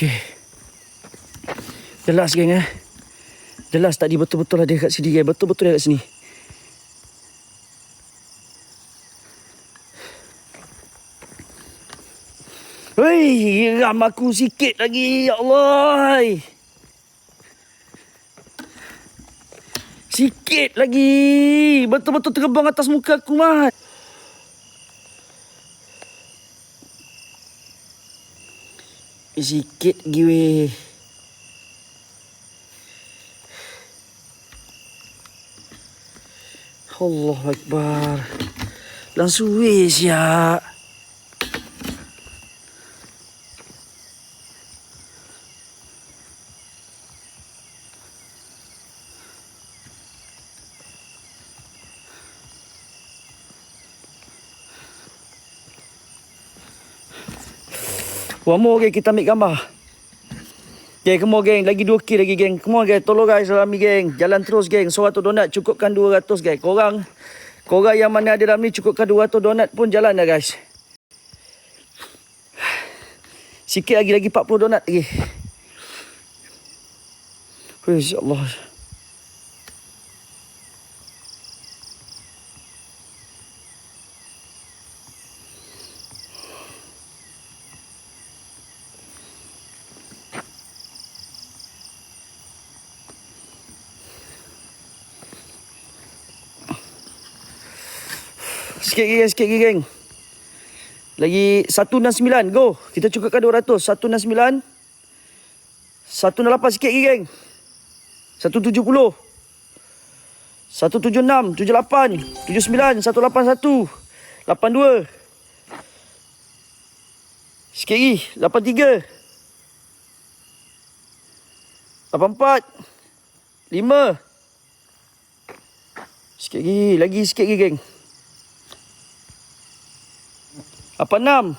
Okey. Jelas geng eh. Jelas tadi betul-betul ada kat sini geng. Betul-betul ada kat sini. Hei, ram aku sikit lagi. Ya Allah. Sikit lagi. Betul-betul terbang atas muka aku, Mat. Sikit weh. Allah Akbar. Langsung weh siap. One more geng kita ambil gambar. Okay, come on geng. Lagi 2 kil lagi geng. Come on geng. Tolong guys dalam ni geng. Jalan terus geng. 100 donat cukupkan 200 geng. Korang, korang yang mana ada dalam ni cukupkan 200 donat pun jalan dah guys. Sikit lagi, lagi 40 donat lagi. Praise Allah. Sikit lagi geng, sikit lagi geng. Lagi 169, go. Kita cukupkan 200. 169. 168 sikit lagi geng. 170. 176, 78, 79, 181, 82. Sikit lagi, 83. 84. 5. Sikit lagi, lagi sikit lagi geng. Apa enam?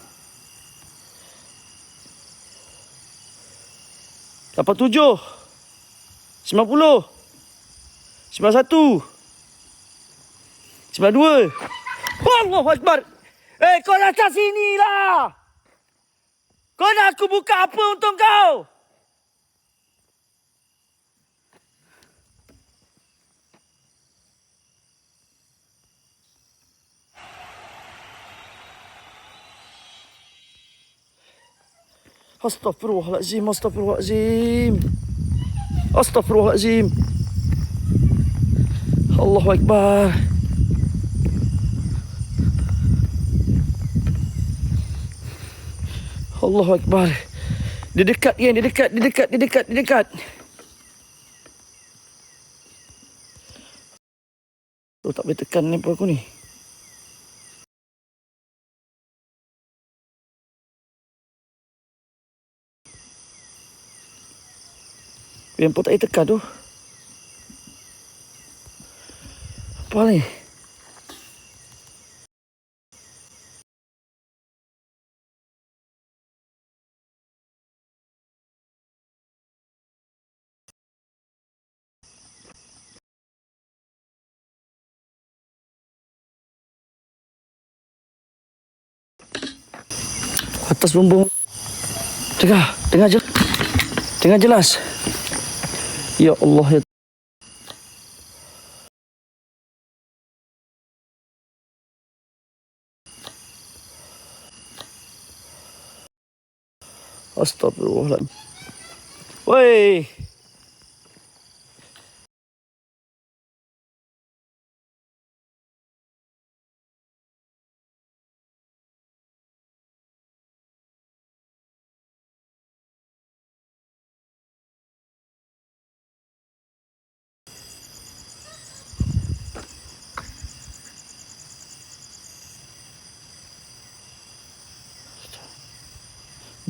Lapan tujuh. Sembilan puluh. Sembilan satu. Sembilan dua. Allah Akbar. Eh, kau datang sini lah. Kau nak aku buka apa untuk kau? Astaghfirullahalazim, astaghfirullahalazim. Astaghfirullahalazim. Allahu Akbar. Allahu Akbar. Dia dekat kan, dia dekat, dia dekat, dia dekat, dia dekat. Oh, tak boleh tekan ni apa aku ni. Yang pun tak boleh tekan tu. Apa ni? Atas bumbung. Dengar, dengar je. Dengar jelas. Ya Allah ya Astagfirullahaladzim. Woi.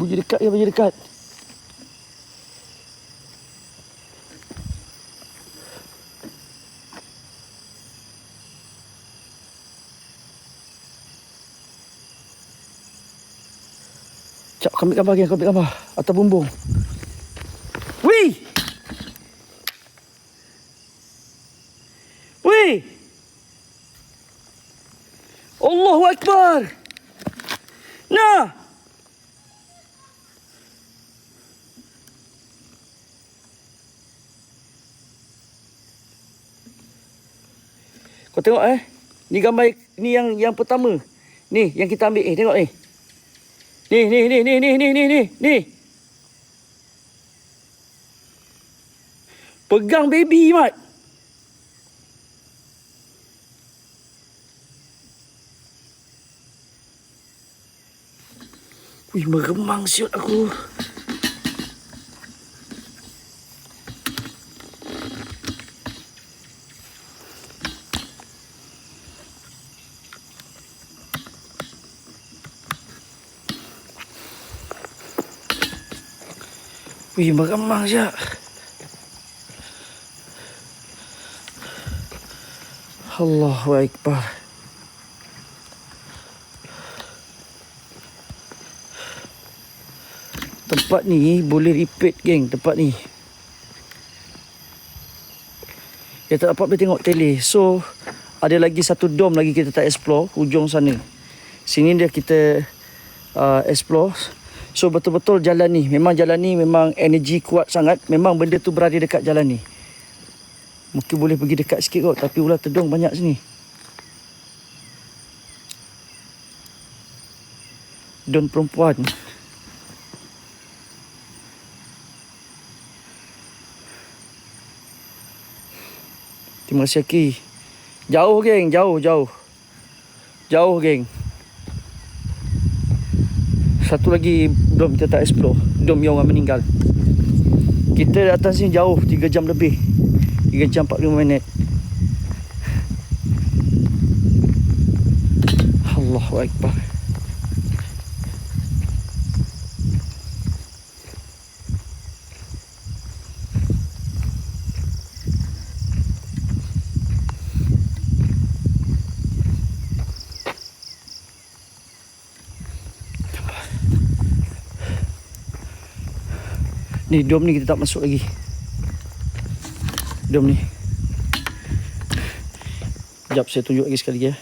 Bunyi dekat ya, bunyi dekat. Cak, kau ambil gambar lagi, kau ambil gambar. Atas bumbung. Wih! Wih! Allahu Akbar! Nah! Kau tengok eh. Ni gambar ni yang yang pertama. Ni yang kita ambil eh tengok ni. Ni ni ni ni ni ni ni ni ni. Pegang baby mat. Wih, meremang siut aku. Wih, meremang siap. Allahu Akbar. Tempat ni boleh repeat geng tempat ni. Kita tak dapat boleh tengok tele. So ada lagi satu dom lagi kita tak explore hujung sana. Sini dia kita uh, explore. So betul-betul jalan ni memang jalan ni memang energi kuat sangat. Memang benda tu berada dekat jalan ni. Mungkin boleh pergi dekat sikit kot tapi ular tedung banyak sini. Don perempuan. Terima kasih Aki. Jauh geng, jauh, jauh. Jauh geng. Satu lagi dom kita tak explore. Dom yang orang meninggal. Kita datang sini jauh, 3 jam lebih. 3 jam 45 minit. Allahu Akbar. Ni dom ni kita tak masuk lagi. Dom ni. Sekejap saya tunjuk lagi sekali ya.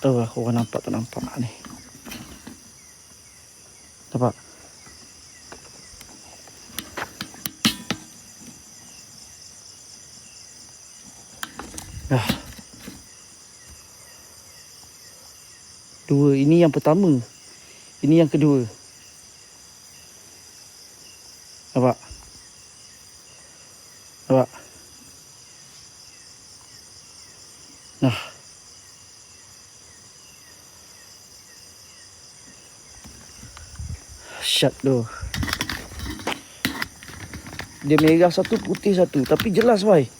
Tahu lah korang nampak tak nampak ni. Nampak? Dah. Dua. Ini yang pertama. Ini yang kedua. Nampak? Nampak? Nah. Shut tu. Dia merah satu, putih satu. Tapi jelas, Wai.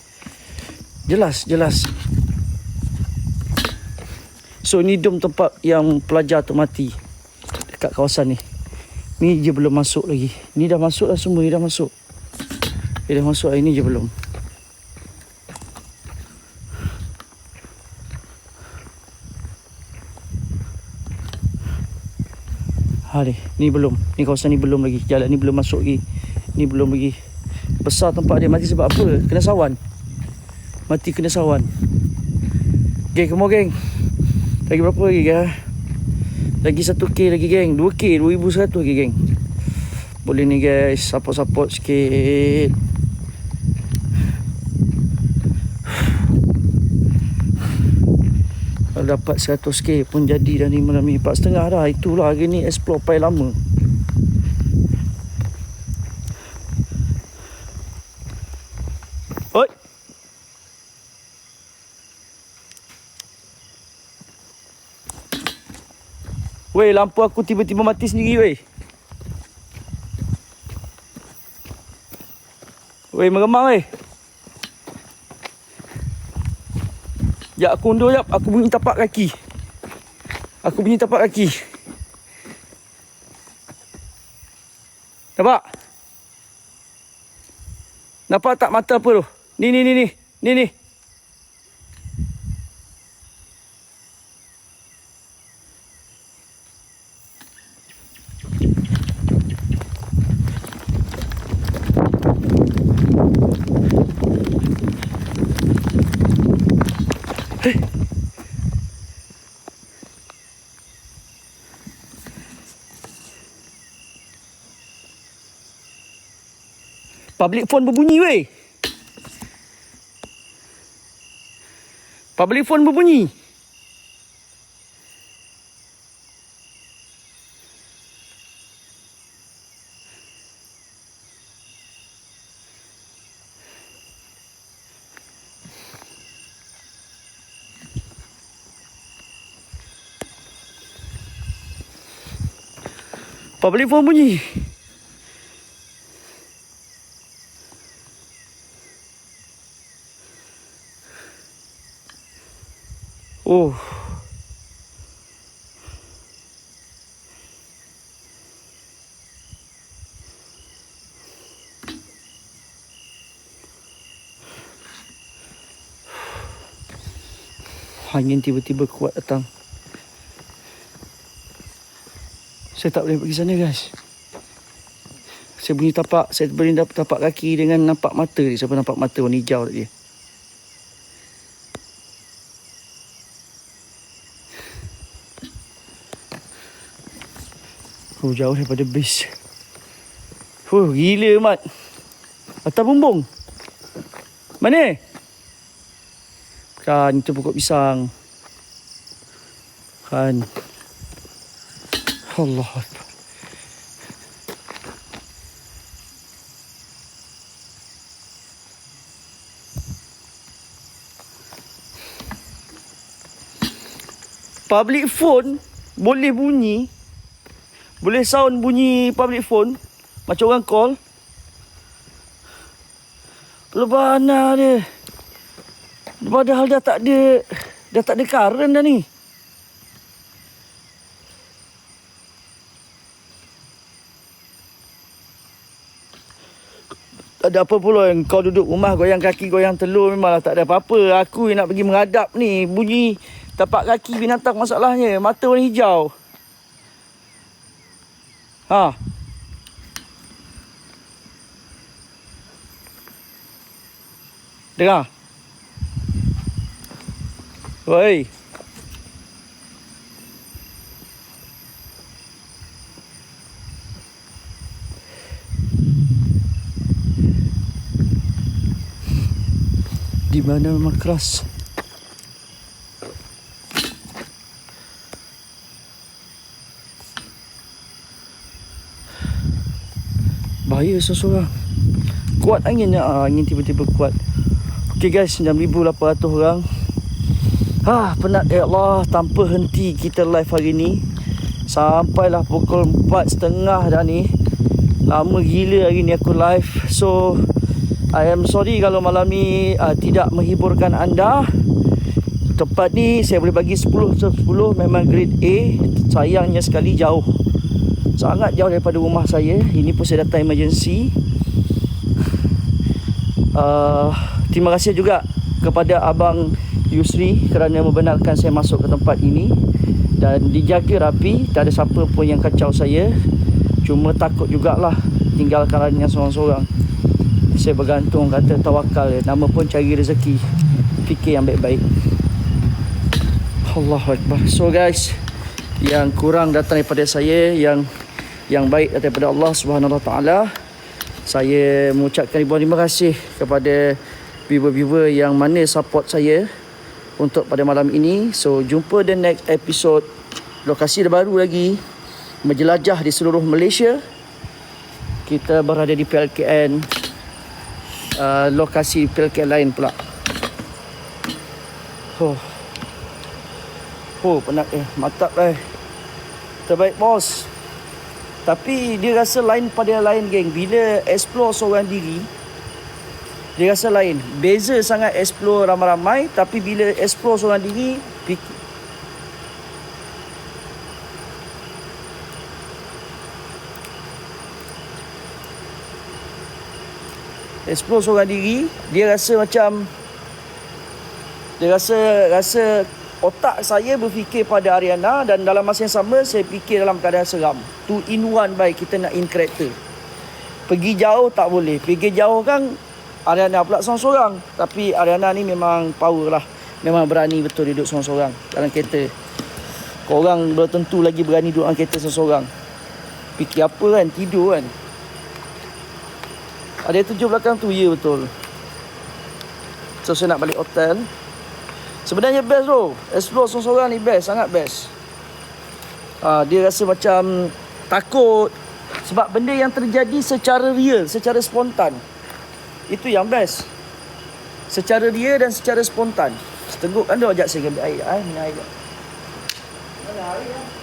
Jelas, jelas. So, ni dom tempat yang pelajar tu mati. Dekat kawasan ni. Ni je belum masuk lagi. Ni dah masuk dah semua. Ni dah masuk. Dia dah masuk. Ini je belum. Ni. Ni belum. Ni kawasan ni belum lagi. Jalan ni belum masuk lagi. Ni belum lagi. Besar tempat dia. Mati sebab apa? Kena sawan. Mati kena sawan. Geng, come on geng. Lagi berapa lagi geng? Lagi 1k lagi geng 2k 2100 lagi geng Boleh ni guys Support-support sikit dapat 100k pun jadi dah ni malam ni 4.5 dah Itulah hari ni explore paling lama Oi Weh, lampu aku tiba-tiba mati sendiri, weh. Weh, meremang, weh. Sekejap, aku undur sekejap. Aku bunyi tapak kaki. Aku bunyi tapak kaki. Nampak? Nampak tak mata apa tu? Ni, ni, ni, ni. Ni, ni. Public phone berbunyi weh. Public phone berbunyi. Public phone bunyi. Oh. Angin tiba-tiba kuat datang. Saya tak boleh pergi sana guys. Saya bunyi tapak, saya dapat tapak kaki dengan nampak mata dia. Siapa nampak mata warna hijau tadi. Oh, jauh daripada base. Huh, gila mat. Atas bumbung. Mana? Kan, itu pokok pisang. Kan. Allah. Public phone boleh bunyi boleh sound bunyi public phone macam orang call Lebana dia Padahal dah tak ada Dah tak ada current dah ni Tak ada apa pula yang kau duduk rumah goyang kaki goyang telur memanglah tak ada apa-apa. Aku yang nak pergi menghadap ni bunyi tapak kaki binatang masalahnya. Mata warna hijau. Ha. Dengar. Oi. Di mana memang Bahaya seseorang. Kuat anginnya. Ah, angin tiba-tiba kuat. Okey guys, 6,800 orang. Ah, penat ya Allah tanpa henti kita live hari ni. Sampailah pukul 4.30 dah ni. Lama gila hari ni aku live. So, I am sorry kalau malam ni uh, tidak menghiburkan anda. Tempat ni saya boleh bagi 10 10 memang grade A. Sayangnya sekali jauh. Sangat jauh daripada rumah saya. Ini pun saya datang emergency. Uh, terima kasih juga kepada abang Yusri kerana membenarkan saya masuk ke tempat ini. Dan dijaga rapi tak ada siapa pun yang kacau saya. Cuma takut jugalah tinggalkan rania seorang-seorang. Saya bergantung kata tawakal nama pun cari rezeki. Fikir yang baik-baik. Allah Akbar. So guys yang kurang datang daripada saya yang yang baik daripada Allah Subhanahu Wa Taala saya mengucapkan ribuan terima kasih kepada viewer-viewer yang mana support saya untuk pada malam ini. So jumpa the next episode. Lokasi baru lagi. Menjelajah di seluruh Malaysia. Kita berada di PLKN. Uh, lokasi PLKN lain pula. Oh. Oh penat eh. Matap eh. Terbaik bos. Tapi dia rasa lain pada lain geng. Bila explore seorang diri, dia rasa lain. Beza sangat explore ramai-ramai tapi bila explore seorang diri fikir Explore seorang diri Dia rasa macam Dia rasa Rasa Otak saya berfikir pada Ariana Dan dalam masa yang sama Saya fikir dalam keadaan seram. Two in one baik Kita nak in character. Pergi jauh tak boleh. Pergi jauh kan Ariana pula seorang-seorang. Tapi Ariana ni memang power lah. Memang berani betul duduk seorang-seorang Dalam kereta. Korang belum tentu lagi berani duduk dalam kereta seorang-seorang. Fikir apa kan? Tidur kan? Ada tujuh belakang tu? Ya betul. So saya nak balik hotel Sebenarnya best bro. Explore seorang-seorang ni best, sangat best. Ah, dia rasa macam takut sebab benda yang terjadi secara real, secara spontan. Itu yang best. Secara real dan secara spontan. Setenguk anda ajak saya ambil air. Minum air. Ya? Air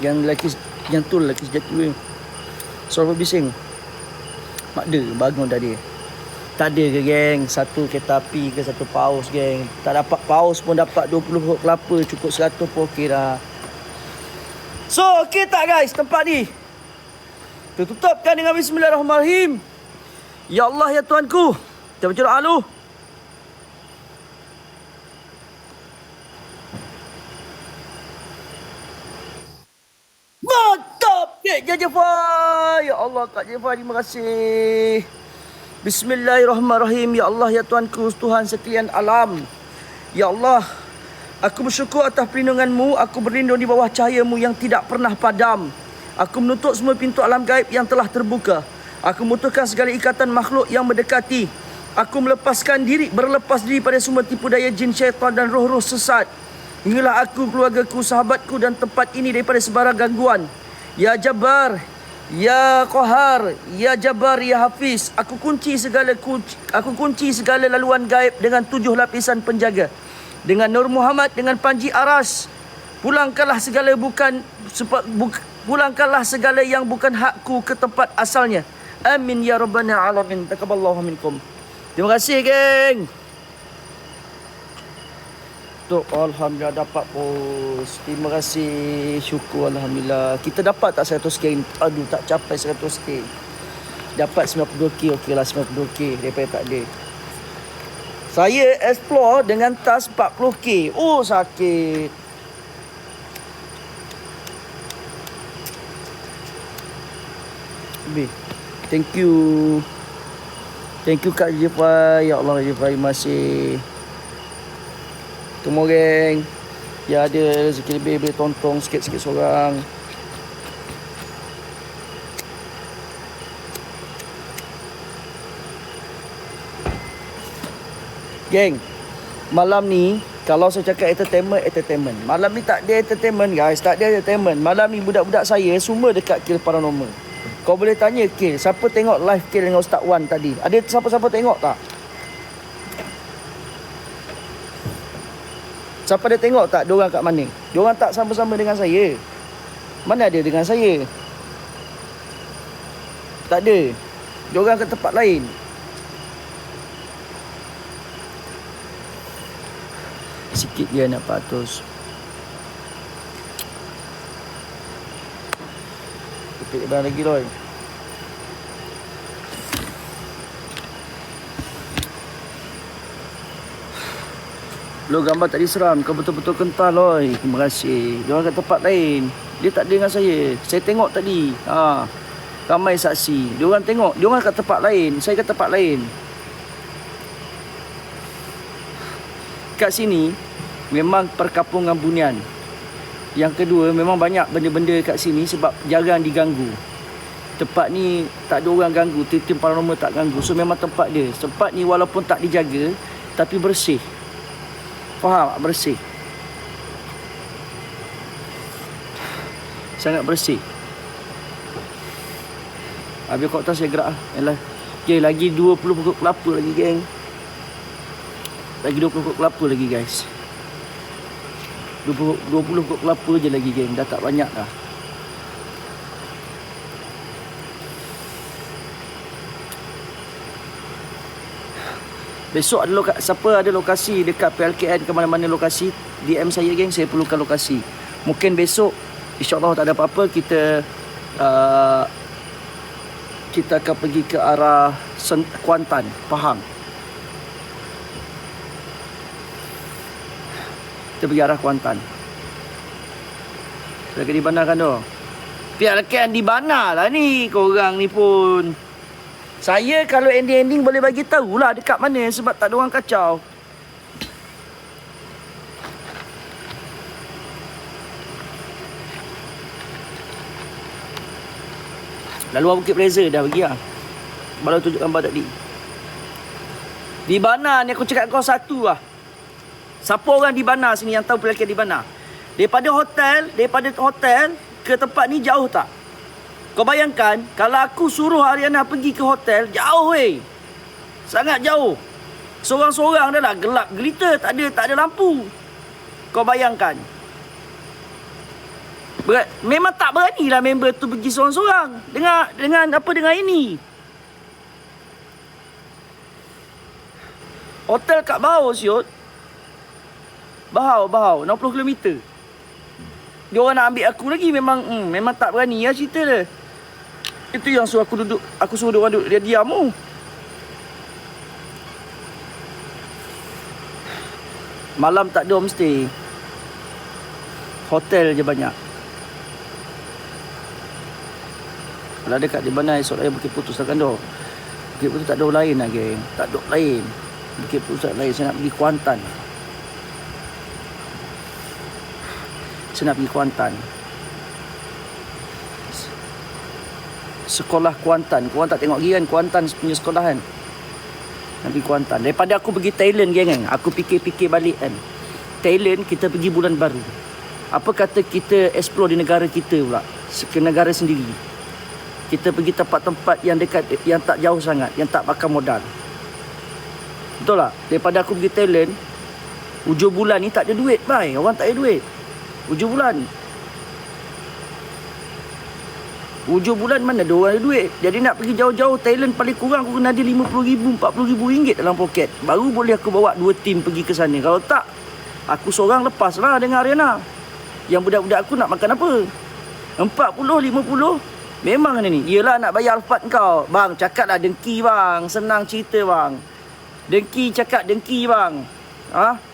Yang lelaki Yang tu lelaki sejati weh Suara bising? Mak dia bangun tadi Tak ada ke geng? Satu kereta api ke satu paus geng? Tak dapat paus pun dapat 20 pokok kelapa Cukup 100 pun okey dah. So okey tak guys? Tempat ni. Tutupkan dengan Bismillahirrahmanirrahim. Ya Allah ya Tuanku. Kita baca doa dulu Jafar Ya Allah Kak Jafar terima kasih. Bismillahirrahmanirrahim. Ya Allah ya Tuanku Tuhan sekalian alam. Ya Allah Aku bersyukur atas perlindunganmu. Aku berlindung di bawah cahayamu yang tidak pernah padam. Aku menutup semua pintu alam gaib yang telah terbuka. Aku memutuskan segala ikatan makhluk yang mendekati. Aku melepaskan diri Berlepas diri pada semua tipu daya jin syaitan dan roh-roh sesat. Inilah aku, keluargaku, sahabatku dan tempat ini daripada sebarang gangguan. Ya Jabbar, Ya Qahar, Ya Jabbar, Ya Hafiz. Aku kunci segala kunci, aku kunci segala laluan gaib dengan tujuh lapisan penjaga. Dengan Nur Muhammad, dengan Panji Aras. Pulangkanlah segala bukan pulangkanlah segala yang bukan hakku ke tempat asalnya. Amin ya rabbana alamin. Taqabbalallahu minkum. Terima kasih geng. Tok Alhamdulillah dapat bos Terima kasih. Syukur Alhamdulillah. Kita dapat tak 100k Aduh tak capai 100k Dapat 92k Okey lah 92k Daripada tak ada. Saya explore dengan tas 40k Oh sakit. Habis. Thank you. Thank you Kak Jefai Ya Allah Jefai Terima geng Ya ada rezeki lebih Boleh tonton sikit-sikit seorang. Geng Malam ni Kalau saya cakap entertainment Entertainment. Malam ni tak ada entertainment guys. Tak ada entertainment. Malam ni budak-budak saya Semua dekat kill paranormal. Kau boleh tanya kill. Siapa tengok live kill dengan Ustaz Wan tadi? Ada siapa-siapa tengok tak Siapa dia tengok tak diorang kat mana? Diorang tak sama-sama dengan saya. Mana ada dengan saya? Tak ada. Diorang ke tempat lain. Sikit dia nak patus. Kepik barang lagi Roy. Lo gambar tak diseram Kau betul-betul kental oi. Terima kasih. Dia orang kat tempat lain. Dia tak ada dengan saya. Saya tengok tadi. Ha. Ramai saksi. Dia orang tengok. Dia orang kat tempat lain. Saya kat tempat lain. Kat sini Memang perkampungan bunian. Yang kedua Memang banyak benda-benda kat sini Sebab jarang diganggu. Tempat ni tak ada orang ganggu. Tim-tim paranormal tak ganggu. So memang tempat dia. Tempat ni walaupun tak dijaga Tapi bersih Faham? Bersih. Sangat bersih. Habis kau tak saya gerak lah. Okay, lagi 20 pokok kelapa lagi, geng. Lagi 20 pokok kelapa lagi, guys. 20, 20 pokok kelapa je lagi, geng. Dah tak banyak dah. Besok ada loka, siapa ada lokasi dekat PLKN ke mana-mana lokasi DM saya geng saya perlukan lokasi. Mungkin besok insya-Allah tak ada apa-apa kita uh, kita akan pergi ke arah Sen- Kuantan, Pahang. Kita pergi arah Kuantan. Kita ke di bandar kan tu? Lekan di bandar lah ni. Korang ni pun. Saya kalau ending-ending boleh bagi tahu lah dekat mana sebab tak ada orang kacau. Lalu Bukit Blazer dah pergi lah. Baru tunjuk gambar tadi. Di Bana ni aku cakap kau satu lah. Siapa orang di Bana sini yang tahu pelakon di Bana? Daripada hotel, daripada hotel ke tempat ni jauh tak? Kau bayangkan kalau aku suruh Ariana pergi ke hotel, jauh weh. Sangat jauh. Seorang-seorang dah lah gelap gelita, tak ada tak ada lampu. Kau bayangkan. Ber, memang tak beranilah member tu pergi seorang-seorang dengan dengan apa dengan ini. Hotel kat Bahau siot. Bahau, Bahau, 60 km. Dia orang nak ambil aku lagi memang hmm, memang tak berani lah cerita dia. Itu yang suruh aku duduk, aku suruh dia orang duduk dia diam tu. Malam tak ada homestay. Hotel je banyak. Kalau ada kat di mana esok raya Bukit Putus takkan dah. Bukit Putus tak ada lain lah geng. Tak ada lain. Bukit Putus tak lain. Saya nak pergi Kuantan. Saya nak pergi Kuantan. Sekolah Kuantan. Korang tak tengok lagi kan Kuantan punya sekolah kan. Pergi Kuantan. Daripada aku pergi Thailand geng kan. Aku fikir-fikir balik kan. Thailand kita pergi bulan baru. Apa kata kita explore di negara kita pula. Ke negara sendiri kita pergi tempat-tempat yang dekat yang tak jauh sangat yang tak makan modal betul tak daripada aku pergi Thailand hujung bulan ni tak ada duit bye orang tak ada duit hujung bulan hujung bulan mana ada orang ada duit jadi nak pergi jauh-jauh Thailand paling kurang aku kena ada RM50,000 RM40,000 ringgit dalam poket baru boleh aku bawa dua tim pergi ke sana kalau tak aku seorang lepas lah dengan Ariana yang budak-budak aku nak makan apa 40, 50 Memang ni ni. Yelah nak bayar Alphard kau. Bang, cakaplah dengki bang. Senang cerita bang. Dengki cakap dengki bang. Ha?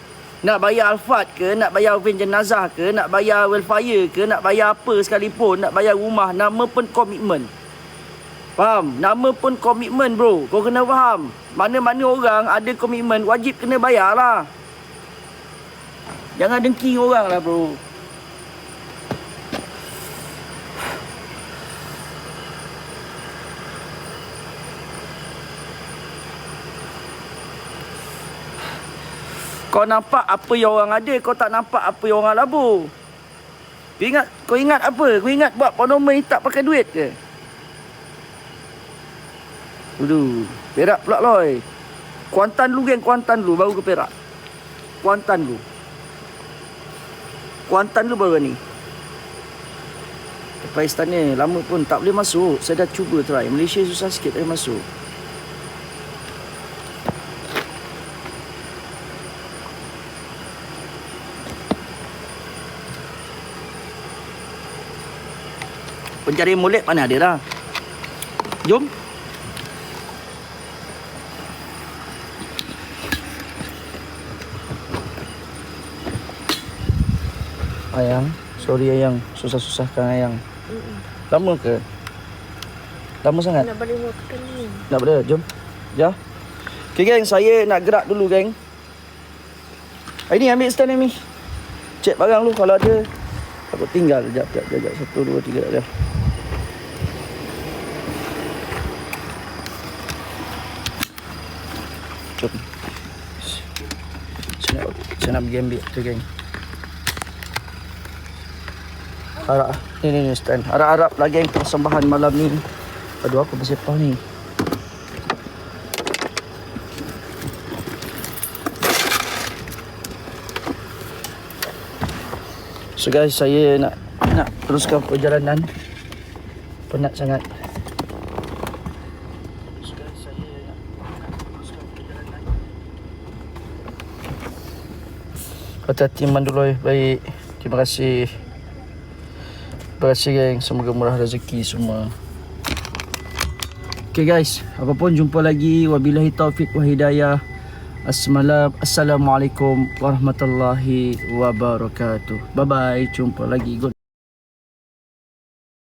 Nak bayar Alphard ke, nak bayar van jenazah ke, nak bayar welfare ke, nak bayar apa sekalipun, nak bayar rumah, nama pun komitmen. Faham? Nama pun komitmen bro. Kau kena faham. Mana-mana orang ada komitmen, wajib kena bayar lah. Jangan dengki orang lah bro. Kau nampak apa yang orang ada, kau tak nampak apa yang orang labur. Kau ingat, kau ingat apa? Kau ingat buat ponomer ni tak pakai duit ke? Dulu, Perak pula loy. Kuantan dulu geng, Kuantan dulu baru ke Perak. Kuantan dulu. Kuantan dulu baru ni. Lepas istana lama pun tak boleh masuk. Saya dah cuba try. Malaysia susah sikit tak boleh masuk. Pencari molek mana ada dah. Jom. Ayang, sorry ayang, susah-susahkan ayang. Lama ke? Lama sangat? Nak balik makan ni. Nak berada, jom. Ya. Okay geng, saya nak gerak dulu geng. Ini ambil stand ni. Cek barang lu kalau ada. Aku tinggal. Sekejap, sekejap, sekejap. Satu, dua, tiga, saya nak pergi ambil tu geng. Harap, ni ni ni stand. Harap-harap lah geng persembahan malam ni. Aduh aku bersepah ni. So guys, saya nak nak teruskan perjalanan. Penat sangat. Perjalanan. Hati-hati manduloi baik. Terima kasih. Terima kasih geng. Semoga murah rezeki semua. Okay guys, apapun jumpa lagi. Wabillahi taufik wa hidayah. Assalamualaikum warahmatullahi wabarakatuh. Bye bye. Jumpa lagi.